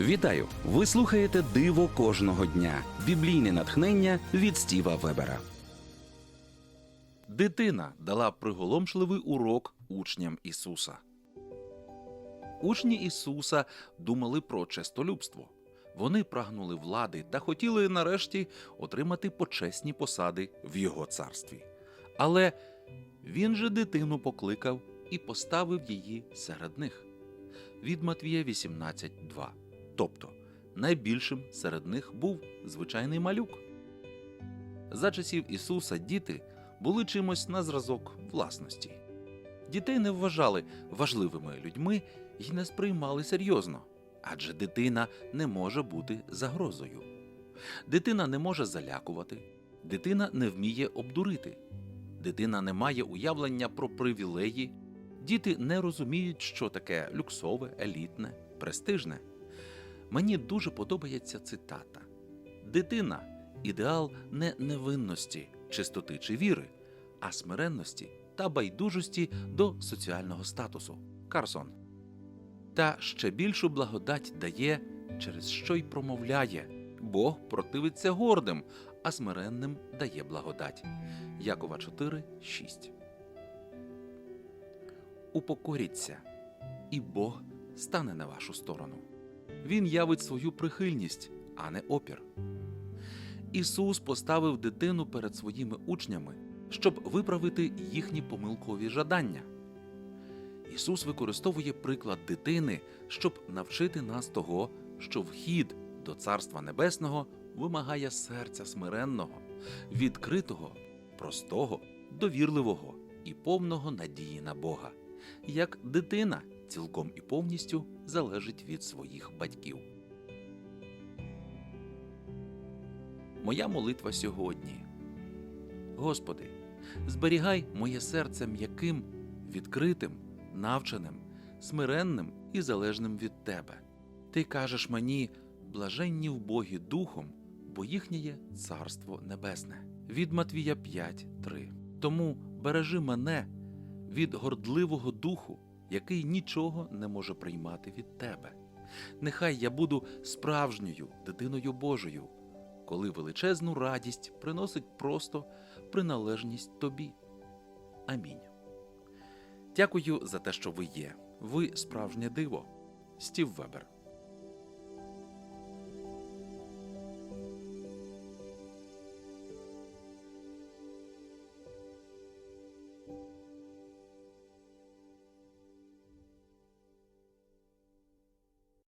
Вітаю! Ви слухаєте Диво кожного дня. Біблійне натхнення від Стіва Вебера. Дитина дала приголомшливий урок учням Ісуса. Учні Ісуса думали про честолюбство. Вони прагнули влади та хотіли нарешті отримати почесні посади в його царстві. Але він же дитину покликав і поставив її серед них. Від Матвія 18.2. Тобто найбільшим серед них був звичайний малюк. За часів Ісуса діти були чимось на зразок власності. Дітей не вважали важливими людьми і не сприймали серйозно, адже дитина не може бути загрозою. Дитина не може залякувати, дитина не вміє обдурити, дитина не має уявлення про привілеї, діти не розуміють, що таке люксове, елітне, престижне. Мені дуже подобається цитата: Дитина ідеал не невинності, чистоти чи віри, а смиренності та байдужості до соціального статусу. Карсон. Та ще більшу благодать дає, через що й промовляє. Бог противиться гордим, а смиренним дає благодать. Якова 4, 6. Упокоріться, і Бог стане на вашу сторону. Він явить свою прихильність, а не опір. Ісус поставив дитину перед своїми учнями, щоб виправити їхні помилкові жадання. Ісус використовує приклад дитини, щоб навчити нас того, що вхід до Царства Небесного вимагає серця смиренного, відкритого, простого, довірливого і повного надії на Бога, як дитина цілком і повністю залежить від своїх батьків. Моя молитва сьогодні. Господи, зберігай моє серце м'яким, відкритим, навченим, смиренним і залежним від Тебе. Ти кажеш мені, блаженні в Богі духом, бо їхнє є Царство Небесне. Від Матвія 5.3. Тому бережи мене від гордливого духу, який нічого не може приймати від Тебе. Нехай я буду справжньою дитиною Божою, коли величезну радість приносить просто приналежність тобі. Амінь. Дякую за те, що ви є. Ви справжнє диво. Стів Вебер.